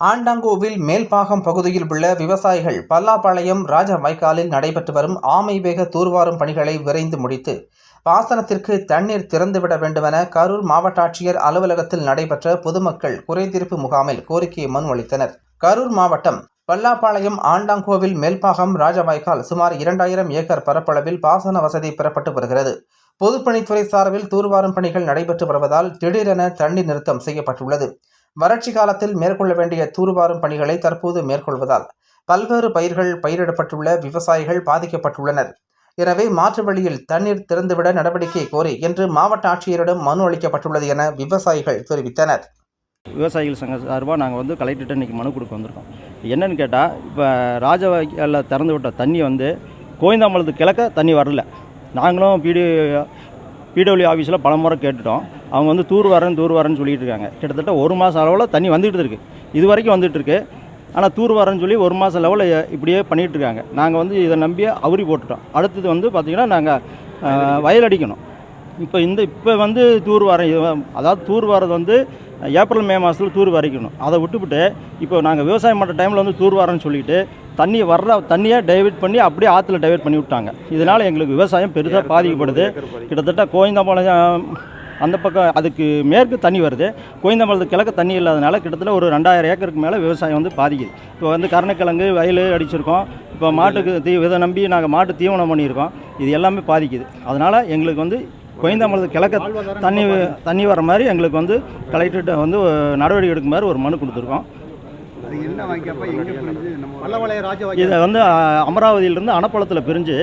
ஆண்டாங்கோவில் மேல்பாகம் பகுதியில் உள்ள விவசாயிகள் பல்லாப்பாளையம் ராஜ வைக்காலில் நடைபெற்று வரும் ஆமை வேக தூர்வாரும் பணிகளை விரைந்து முடித்து பாசனத்திற்கு தண்ணீர் திறந்துவிட வேண்டுமென கரூர் மாவட்ட ஆட்சியர் அலுவலகத்தில் நடைபெற்ற பொதுமக்கள் குறைதீர்ப்பு முகாமில் கோரிக்கையை மனு அளித்தனர். கரூர் மாவட்டம் பல்லாப்பாளையம் ஆண்டாங்கோவில் மேல்பாகம் ராஜவாய்க்கால் சுமார் இரண்டாயிரம் ஏக்கர் பரப்பளவில் பாசன வசதி பெறப்பட்டு வருகிறது. பொதுப்பணித்துறை சார்பில் தூர்வாரும் பணிகள் நடைபெற்று வருவதால் திடீரென தண்ணீர் நிறுத்தம் செய்யப்பட்டுள்ளது. வறட்சி காலத்தில் மேற்கொள்ள வேண்டிய தூர்வாரும் பணிகளை தற்போது மேற்கொள்வதால் பல்வேறு பயிர்கள் பயிரிடப்பட்டுள்ள விவசாயிகள் பாதிக்கப்பட்டுள்ளனர். எனவே மாற்று வழியில் தண்ணீர் திறந்துவிட நடவடிக்கை கோரி இன்று மாவட்ட ஆட்சியரிடம் மனு அளிக்கப்பட்டுள்ளது என விவசாயிகள் தெரிவித்தனர். விவசாயிகள் சங்க சார்பாக நாங்கள் வந்து கலெக்டர்கிட்ட இன்றைக்கி மனு கொடுக்க வந்திருக்கோம். என்னென்னு கேட்டால் இப்போ ராஜவாய்க்காலில் திறந்து விட்ட தண்ணி வந்து கோயந்தாம்பலத்து கிழக்க தண்ணி வரல. நாங்களும் பிடி பிடபிள்யூ ஆஃபீஸில் பல முறை கேட்டுட்டோம். அவங்க வந்து தூர் வரேன் தூர் வரேன்னு சொல்லிட்டு இருக்காங்க. கிட்டத்தட்ட ஒரு மாதம் அளவில் தண்ணி வந்துகிட்டு இருக்கு. இது வரைக்கும் வந்துட்டு இருக்கு. ஆனால் தூர் வரேன்னு சொல்லி ஒரு மாதம் லெவலில் இப்படியே பண்ணிகிட்டு இருக்காங்க. நாங்கள் வந்து இதை நம்பி அவுரி போட்டுட்டோம். அடுத்தது வந்து பார்த்திங்கன்னா நாங்கள் வயல் அடிக்கணும். இப்போ இந்த இப்போ வந்து தூர் வாரம் இது அதாவது தூர் வாரது வந்து ஏப்ரல் மே மாதத்தில் தூர் வரைக்கணும். அதை விட்டுவிட்டு இப்போ நாங்கள் விவசாயம் பண்ணுற டைமில் வந்து தூர் வாரம்னு சொல்லிட்டு தண்ணி வர்ற தண்ணியை டைவர்ட் பண்ணி அப்படியே ஆற்றுல டைவர்ட் பண்ணி விட்டாங்க. இதனால் எங்களுக்கு விவசாயம் பெருசாக பாதிக்கப்படுது. கிட்டத்தட்ட கோயந்தாம்பாளையம் அந்த பக்கம் அதுக்கு மேற்கு தண்ணி வருது. கோயந்தாம்பாளத்துக்கு கிழக்கு தண்ணி இல்லாதனால கிட்டத்தட்ட ஒரு ரெண்டாயிரம் ஏக்கருக்கு மேலே விவசாயம் வந்து பாதிக்குது. இப்போ வந்து கருணக்கிழங்கு வயல் அடிச்சிருக்கோம். இப்போ மாட்டுக்கு தீ இதை நம்பி நாங்கள் மாட்டு தீவனம் பண்ணியிருக்கோம். இது எல்லாமே பாதிக்குது. அதனால் எங்களுக்கு வந்து கோயந்தாமலத்து கிழக்க தண்ணி தண்ணி வர மாதிரி எங்களுக்கு வந்து கலெக்டர்கிட்ட வந்து நடவடிக்கை எடுக்கும் மாதிரி ஒரு மனு கொடுத்துருக்கோம். இதை வந்து அமராவதியிலிருந்து அணப்பளத்தில் பிரிஞ்சு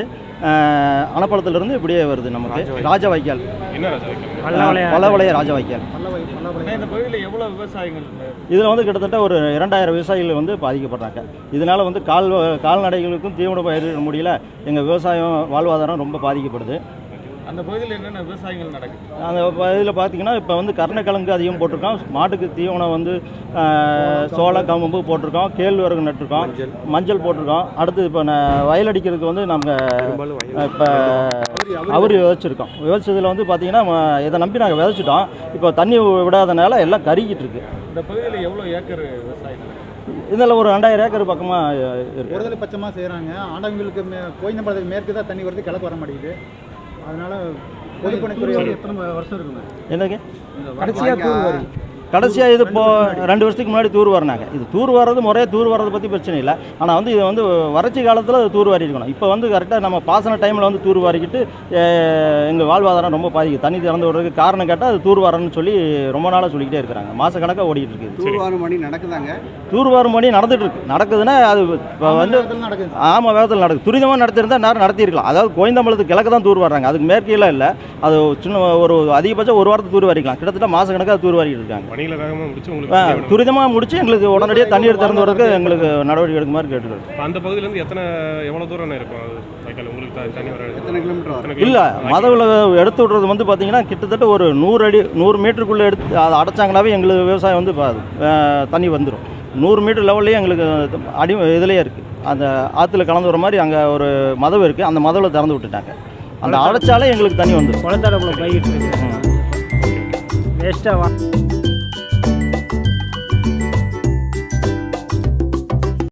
அஹ், அணப்பளத்திலிருந்து இப்படியே வருது நமக்கு. ராஜ வைக்கால் என்ன ராஜா வைக்கணும் பலவளைய ராஜ வைக்கால் பல்லவை பல்லவளைய இந்த பகுதியில் எவ்வளோ விவசாயிகள் இதில் வந்து கிட்டத்தட்ட ஒரு இரண்டாயிரம் விவசாயிகள் வந்து பாதிக்கப்படுறாங்க. இதனால் வந்து கால் கால்நடைகளுக்கும் தீவன பயிரிட முடியல. எங்கள் விவசாயம் வாழ்வாதாரம் ரொம்ப பாதிக்கப்படுது. அந்த பகுதியில் என்னென்ன விவசாயங்கள் நடக்குது? அந்த இதில் பார்த்தீங்கன்னா இப்போ வந்து கருணக்கிழங்கு அதிகம் போட்டிருக்கோம். மாட்டுக்கு தீவனம் வந்து சோளம் கம்பு போட்டிருக்கோம். கேழ்வரகு நட்டிருக்கோம். மஞ்சள். போட்டிருக்கோம். அடுத்து இப்போ வயல் அடிக்கிறதுக்கு வந்து நம்ம இப்போ அவரி விதைச்சிருக்கோம். விதைச்சதில் வந்து பார்த்தீங்கன்னா இதை நம்பி நாங்கள் விதைச்சிட்டோம். இப்போ தண்ணி விடாதனால எல்லாம் கருகிட்டு இருக்கு. இந்த பகுதியில் எவ்வளோ ஏக்கர் விவசாயம் இதில் ஒரு ரெண்டாயிரம் ஏக்கர் பக்கமாக இருக்கு. ஒருதலை பட்சமாக செய்கிறாங்க ஆண்டவங்களுக்கு மே கோயிந்தம்பாளத்துக்கு மேற்கு தான் தண்ணி வருது கிழக்கு வர மாட்டேங்குது. அதனால பொதுப்பணித்துறை எத்தனை வருஷம் இருக்குங்க? என்னங்க? கடைசியாக கடைசியாக இது இப்போ ரெண்டு வருஷத்துக்கு முன்னாடி தூர் வரனாங்க. இது தூர் வர்றது முறையாக தூர் வர்றதை பற்றி பிரச்சனை இல்லை. ஆனால் வந்து இது வந்து வறட்சி காலத்தில் அது தூர் வாரி இருக்கணும். இப்போ வந்து கரெக்டாக நம்ம பாசன டைமில் வந்து தூர் வாரிக்கிட்டு எங்கள் வாழ்வாதாரம் ரொம்ப பாதிக்குது. தண்ணி திறந்து விடுறதுக்கு காரணம் கேட்டால் அது தூர் வரன்னு சொல்லி ரொம்ப நாளாக சொல்லிக்கிட்டே இருக்கிறாங்க. மாத கணக்காக ஓடிட்டு இருக்குது. தூர்வாரம் பணி நடக்குதாங்க? தூர் வாரும் பணி நடந்துட்டு இருக்கு. நடக்குதுன்னா அது இப்போ வந்து ஆமாம் வேகத்தில் நடக்குது. துரிதமாக நடத்திருந்தா நேரம் நடத்தியிருக்கலாம். அதாவது கோயந்தம்பலத்துக்கு கிழக்கு தான் தூர் வர்றாங்க. அதுக்கு மேற்கெல்லாம் இல்லை. அது சின்ன ஒரு அதிகபட்சம் ஒரு வாரத்துக்கு தூர் வாரிக்கலாம். கிட்டத்தட்ட மாத கணக்காக தூர் வாரிட்டு இருக்காங்க. பணிகளை வேகமாக முடிச்சு உங்களுக்கு துரிதமாக முடிச்சு எங்களுக்கு உடனடியாக தண்ணீர் திறந்து வரதுக்கு எங்களுக்கு நடவடிக்கை எடுக்குமாறு கேட்டுக்கிறோம் இப்ப அந்த பகுதியிலேருந்து எத்தனை எவ்வளோ தூரம் இருக்கும்? அது உங்களுக்கு தண்ணி வர எத்தனை கிலோமீட்டர் இல்லை? மதவில் எடுத்து விடுறது வந்து பார்த்தீங்கன்னா கிட்டத்தட்ட ஒரு நூறு அடி நூறு மீட்டருக்குள்ளே எடுத்து அதை அடைச்சாங்கனாவே எங்களுக்கு விவசாயம் வந்து பா- ஆ, தண்ணி வந்துடும் நூறு மீட்டர் லெவல்லையே எங்களுக்கு அடி இதுலேயே இருக்குது அந்த ஆற்றுல கலந்து வர மாதிரி அங்கே ஒரு மதவு இருக்குது அந்த மதவில் திறந்து விட்டுட்டாங்க. அந்த அடைச்சாலே எங்களுக்கு தண்ணி வந்துடும் குளத்தடக்குள்ள போய்கிட்டு இருக்கு. வேஸ்ட்டாக வா